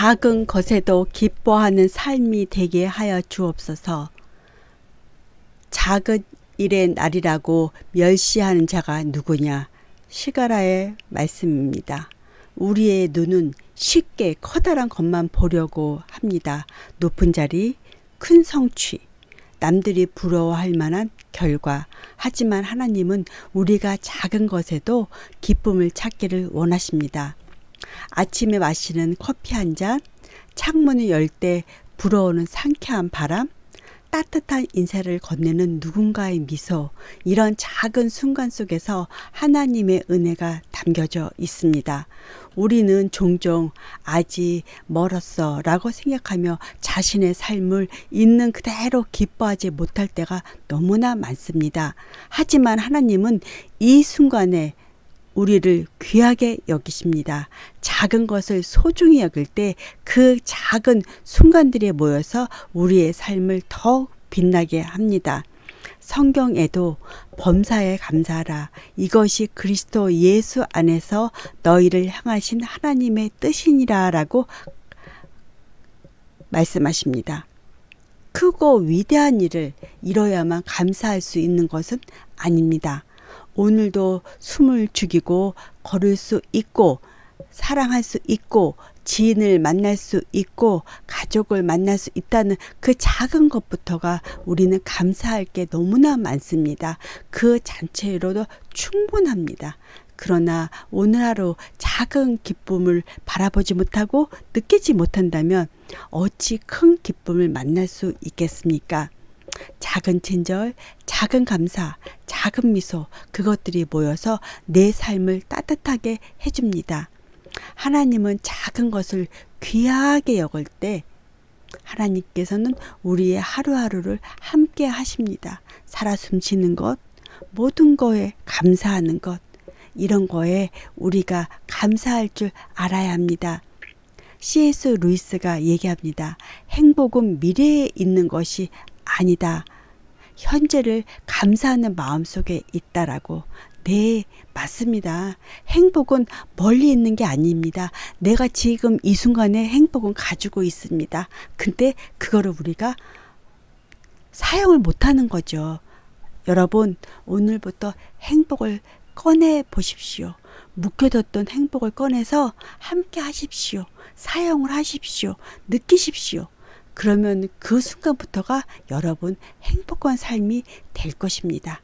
작은 것에도 기뻐하는 삶이 되게 하여 주옵소서. 작은 일의 날이라고 멸시하는 자가 누구냐? 시가라의 말씀입니다. 우리의 눈은 쉽게 커다란 것만 보려고 합니다. 높은 자리, 큰 성취, 남들이 부러워할 만한 결과. 하지만 하나님은 우리가 작은 것에도 기쁨을 찾기를 원하십니다. 아침에 마시는 커피 한 잔, 창문을 열 때 불어오는 상쾌한 바람, 따뜻한 인사를 건네는 누군가의 미소, 이런 작은 순간 속에서 하나님의 은혜가 담겨져 있습니다. 우리는 종종 아직 멀었어 라고 생각하며 자신의 삶을 있는 그대로 기뻐하지 못할 때가 너무나 많습니다. 하지만 하나님은 이 순간에 우리를 귀하게 여기십니다. 작은 것을 소중히 여길 때 그 작은 순간들이 모여서 우리의 삶을 더욱 빛나게 합니다. 성경에도 범사에 감사하라. 이것이 그리스도 예수 안에서 너희를 향하신 하나님의 뜻이니라 라고 말씀하십니다. 크고 위대한 일을 이뤄야만 감사할 수 있는 것은 아닙니다. 오늘도 숨을 죽이고 걸을 수 있고 사랑할 수 있고 지인을 만날 수 있고 가족을 만날 수 있다는 그 작은 것부터가 우리는 감사할 게 너무나 많습니다. 그 자체로도 충분합니다. 그러나 오늘 하루 작은 기쁨을 바라보지 못하고 느끼지 못한다면 어찌 큰 기쁨을 만날 수 있겠습니까? 작은 친절, 작은 감사, 작은 미소, 그것들이 모여서 내 삶을 따뜻하게 해줍니다. 하나님은 작은 것을 귀하게 여길 때 하나님께서는 우리의 하루하루를 함께 하십니다. 살아 숨쉬는 것, 모든 거에 감사하는 것, 이런 거에 우리가 감사할 줄 알아야 합니다. C.S. 루이스가 얘기합니다. 행복은 미래에 있는 것이 아니다. 현재를 감사하는 마음 속에 있다라고. 네, 맞습니다. 행복은 멀리 있는 게 아닙니다. 내가 지금 이 순간에 행복은 가지고 있습니다. 근데 그거를 우리가 사용을 못 하는 거죠. 여러분, 오늘부터 행복을 꺼내 보십시오. 묵혀뒀던 행복을 꺼내서 함께 하십시오. 사용을 하십시오. 느끼십시오. 그러면 그 순간부터가 여러분 행복한 삶이 될 것입니다.